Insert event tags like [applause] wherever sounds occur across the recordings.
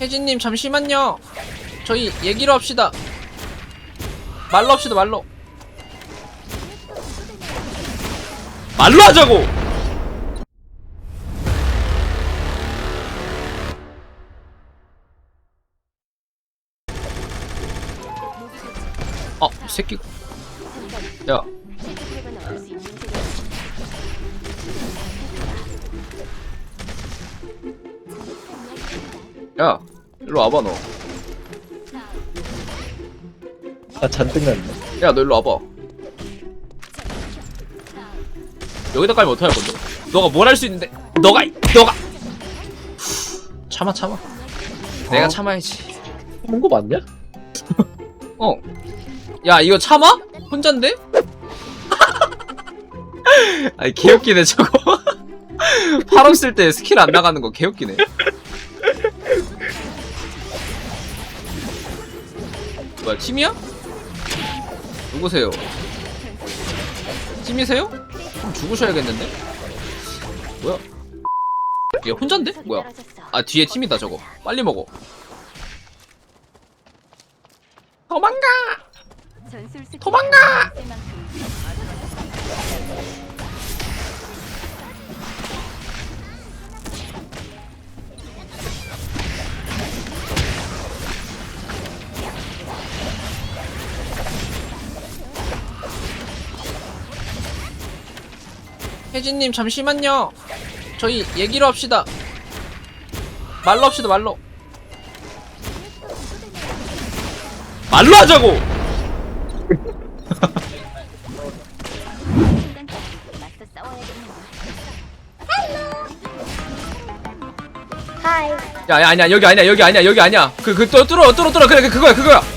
혜진님 잠시만요. 저희 얘기로 합시다. 말로 합시다 말로. 말로 하자고. 어, 이 새끼. 야, 야, 일로 와봐 너. 아 잔뜩 났네. 야, 너 일로 와봐. 여기다 깔면 어떡할 건데? 너가 뭘 할 수 있는데? 너가, 너가! 참아, 참아. 내가 어? 참아야지. 먹은 거 맞냐? [laughs] 어. 야, 이거 참아? 혼잔데? [laughs] 아니, 개웃기네, 저거. [laughs] 팔 없을 때 스킬 안 나가는 거 개웃기네. 뭐야, 팀이야? 누구세요? 팀이세요? 그럼 죽으셔야겠는데? 뭐야? 얘 혼잔데? 뭐야? 아, 뒤에 팀이다, 저거. 빨리 먹어. 도망가! 도망가! 혜진님 잠시만요. 저희 얘기로 합시다. 말로 합시다 말로. 말로 하자고. 하이. 야, 야 아니야 여기 아니야 여기 아니야 여기 아니야. 그그 뚫어 뚫어 뚫어 뚫어 그래 그 그거야 그거야.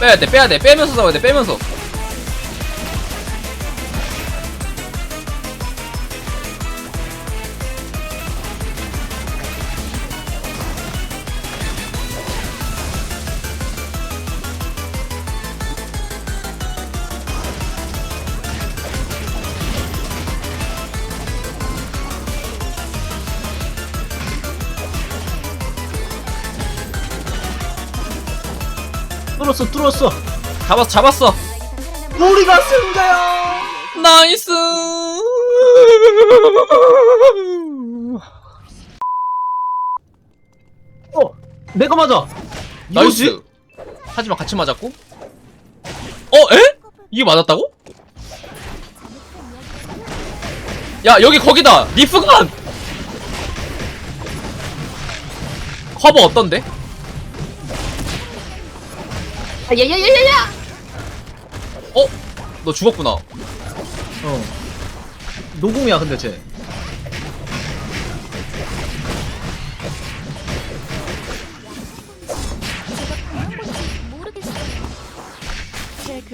빼야 돼 빼야 돼 빼면서 싸워야 돼 빼면서. 뚫었어 뚫었어. 잡았어 잡았어. 우리가 승자야. 나이스. 어 내가 맞아. 나이스. 이거지? 하지만 같이 맞았고. 어 에? 이게 맞았다고? 야 여기 거기다 리프건 커버 어떤데? 야야야야야. 어? 너 죽었구나 어. 노공이야 근데 쟤.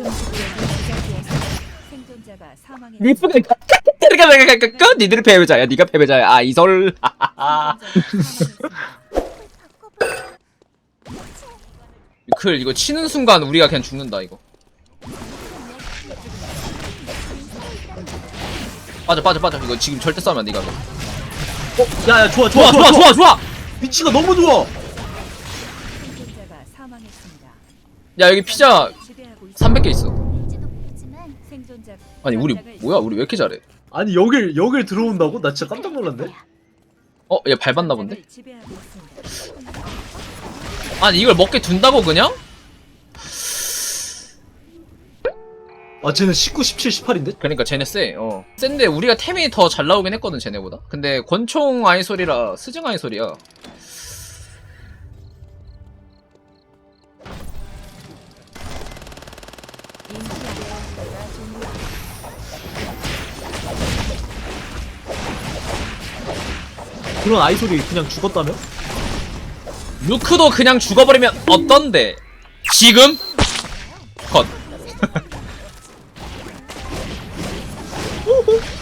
지정지에서 생존자가 사망했습니다. 리프건 까까까까까 니들 패배자야 니가 패배자야 아 이설 [laughs] 클 이거 치는 순간 우리가 그냥 죽는다 이거 빠져 빠져 빠져 이거 지금 절대 싸우면 안돼 이거 어 야야 좋아 좋아 좋아 좋아 좋아 위치가 너무 좋아. 생존자가 사망했습니다. 야 여기 피자 지배하고 있습니다. 300개 있어 생존자 아니 우리 뭐야 우리 왜 이렇게 잘해 아니 여길 여길 들어온다고? 나 진짜 깜짝 놀랐네. 어얘 밟았나 본데 지배하고 있습니다. 아니 이걸 먹게 둔다고 그냥 아 쟤는 19, 17, 18인데? 그러니까 쟤네 쎄 어 센데 우리가 템이 더 잘 나오긴 했거든 쟤네보다 근데 권총 아이솔이라 스증 아이솔이야 그런 아이솔이 그냥 죽었다며? 루크도 그냥 죽어버리면 어떤데? 지금? 컷. [laughs]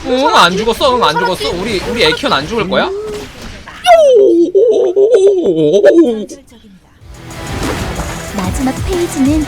응 안 죽었어 응 안 죽었어. 우리 우리 에키언 안 죽을 거야? 마지막 페이지는